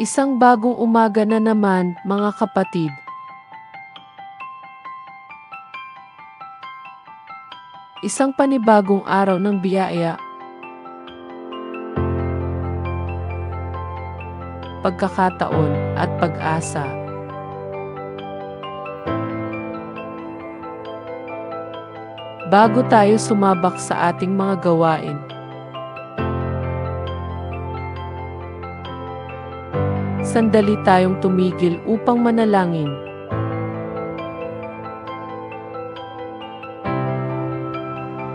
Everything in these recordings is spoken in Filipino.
Isang bagong umaga na naman, mga kapatid. Isang panibagong araw ng biyaya. Pagkakataon at pag-asa. Bago tayo sumabak sa ating mga gawain, sandali tayong tumigil upang manalangin.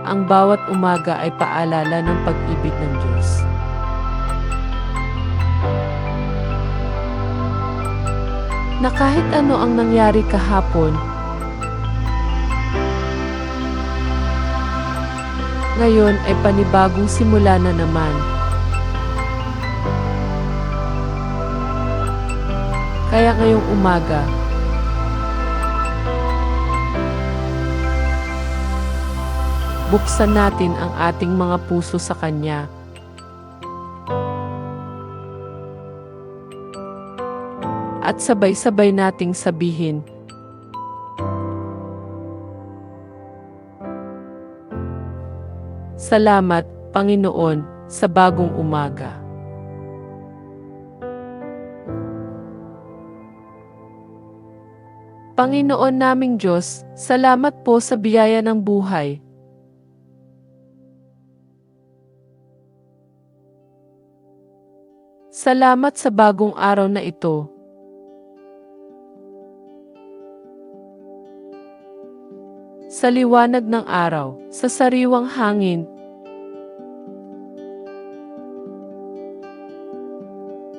Ang bawat umaga ay paalala ng pag-ibig ng Diyos. Na kahit ano ang nangyari kahapon, ngayon ay panibagong simula na naman. Kaya ngayong umaga, buksan natin ang ating mga puso sa Kanya. At sabay-sabay nating sabihin, Salamat, Panginoon, sa bagong umaga. Panginoon naming Diyos, salamat po sa biyaya ng buhay. Salamat sa bagong araw na ito. Sa liwanag ng araw, sa sariwang hangin,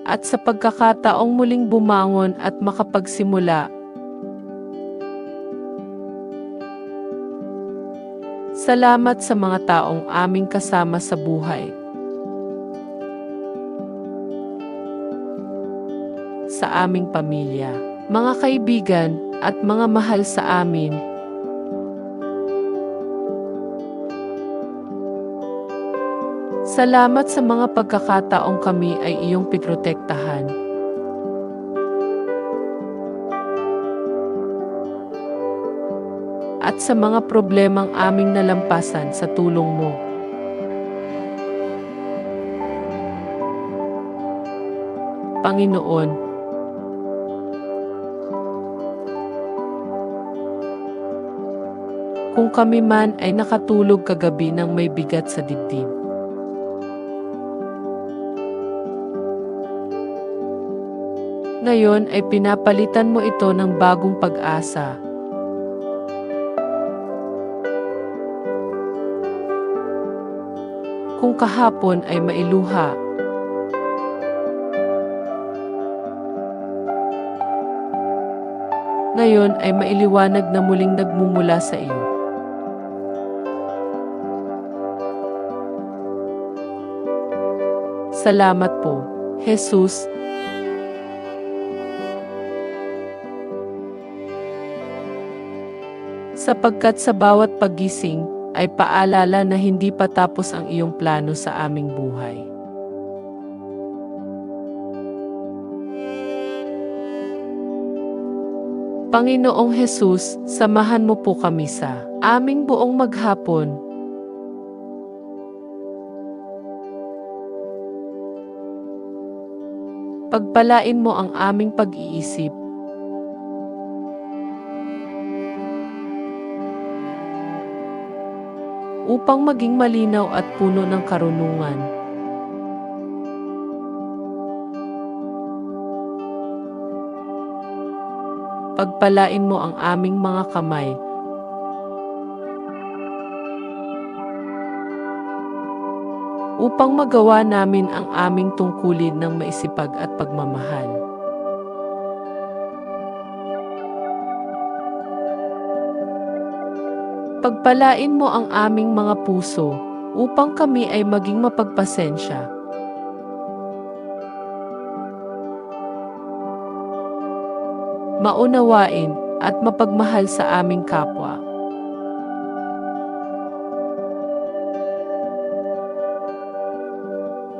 at sa pagkakataong muling bumangon at makapagsimula. Salamat sa mga taong aming kasama sa buhay. Sa aming pamilya, mga kaibigan, at mga mahal sa amin. Salamat sa mga pagkakataong kami ay iyong piprotektahan. At sa mga problemang aming nalampasan sa tulong mo. Panginoon, kung kami man ay nakatulog kagabi ng may bigat sa dibdib. Ngayon ay pinapalitan mo ito ng bagong pag-asa. Kung kahapon ay mailuha, ngayon ay mailiwanag na muling nagmumula sa iyo. Salamat po, Jesus, sapagkat sa bawat pagising ay paalala na hindi pa tapos ang iyong plano sa aming buhay. Panginoong Hesus, samahan mo po kami sa aming buong maghapon. Pagpalain mo ang aming pag-iisip upang maging malinaw at puno ng karunungan. Pagpalain mo ang aming mga kamay. upang magawa namin ang aming tungkulin ng maisipag at pagmamahal. Pagpalain mo ang aming mga puso upang kami ay maging mapagpasensya. Maunawain at mapagmahal sa aming kapwa.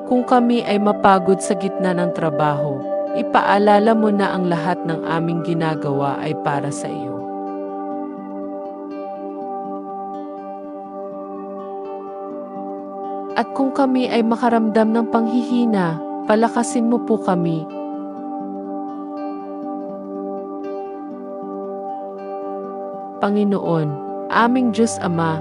Kung kami ay mapagod sa gitna ng trabaho, ipaalala mo na ang lahat ng aming ginagawa ay para sa iyo. At kung kami ay makaramdam ng panghihina, palakasin mo po kami. Panginoon, aming Diyos Ama,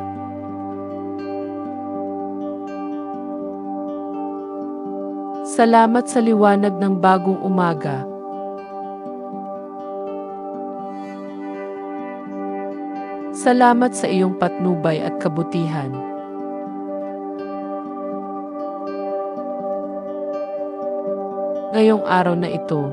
Salamat sa liwanag ng bagong umaga. Salamat sa iyong patnubay at kabutihan. Ngayong araw na ito,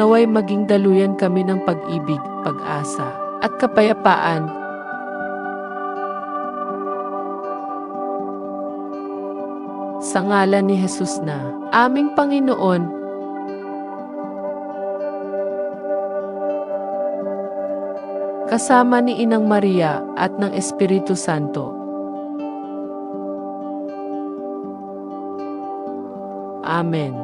naway maging daluyan kami ng pag-ibig, pag-asa, at kapayapaan sa ngalan ni Jesus na aming Panginoon. Kasama ni Inang Maria at ng Espiritu Santo. Amen.